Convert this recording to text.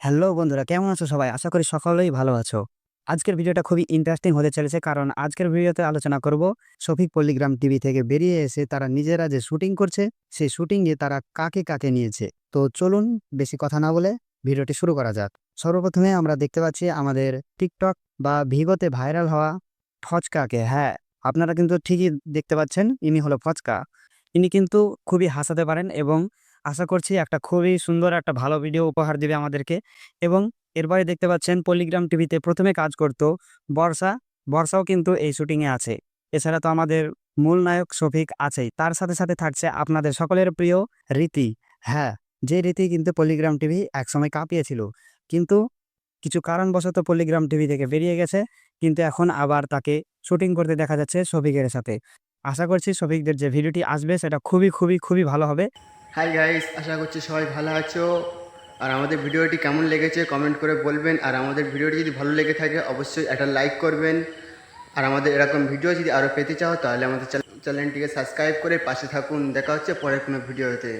Hello বন্ধুরা, কেমন আছো সবাই? আশা করি সকলেই ভালো আছো। আজকের ভিডিওটা খুবই ইন্টারেস্টিং হতে চলেছে কারণ আজকের ভিডিওতে আলোচনা করব শফিক পল্লিগ্রাম টিভি থেকে বেরিয়ে এসে তারা নিজেরা যে শুটিং করছে, সেই শুটিংয়ে তারা কাকে কাকে নিয়েছে। তো চলুন বেশি কথা না বলে ভিডিওটি শুরু করা যাক। সর্বপ্রথমে আমরা দেখতে পাচ্ছি আমাদের টিকটক বা ভিগোতে ভাইরাল হওয়া ফচকাকে। হ্যাঁ আপনারা কিন্তু ঠিকই দেখতে পাচ্ছেন, ইনি হলো ফচকা। ইনি কিন্তু খুবই হাসাতে পারেন এবং আশা করছি একটা খুবই সুন্দর একটা ভালো ভিডিও উপহার দিবে আমাদেরকে। এবং এরপরে দেখতে পাচ্ছেন পল্লিগ্রাম টিভিতে প্রথমে কাজ করত বর্ষা। বর্ষাও কিন্তু এই শুটিংয়ে আছে। এছাড়া তো আমাদের মূল নায়ক শফিক আছেই। তার সাথে সাথে থাকছে আপনাদের সকলের প্রিয় রীতি। হ্যাঁ যে রীতি কিন্তু পল্লিগ্রাম টিভি একসময় কাঁপিয়েছিল। কিন্তু কিছু কারণবশত পল্লিগ্রাম টিভি থেকে বেরিয়ে গেছে। কিন্তু এখন আবার তাকে শুটিং করতে দেখা যাচ্ছে শফিকের সাথে। আশা করছি শফিকদের যে ভিডিওটি আসবে, সেটা খুবই খুবই খুবই ভালো হবে। হাই গাইস আশা করছি সবাই ভালো আছো। আর আমাদের ভিডিওটি কেমন লেগেছে কমেন্ট করে বলবেন। আর আমাদের ভিডিওটি যদি ভালো লেগে থাকে, অবশ্যই একটা লাইক করবেন। আর আমাদের এরকম ভিডিও যদি আরও পেতে চাও, তাহলে আমাদের চ্যানেলটিকে সাবস্ক্রাইব করে পাশে থাকুন। দেখা হচ্ছে পরের কোনো ভিডিওতে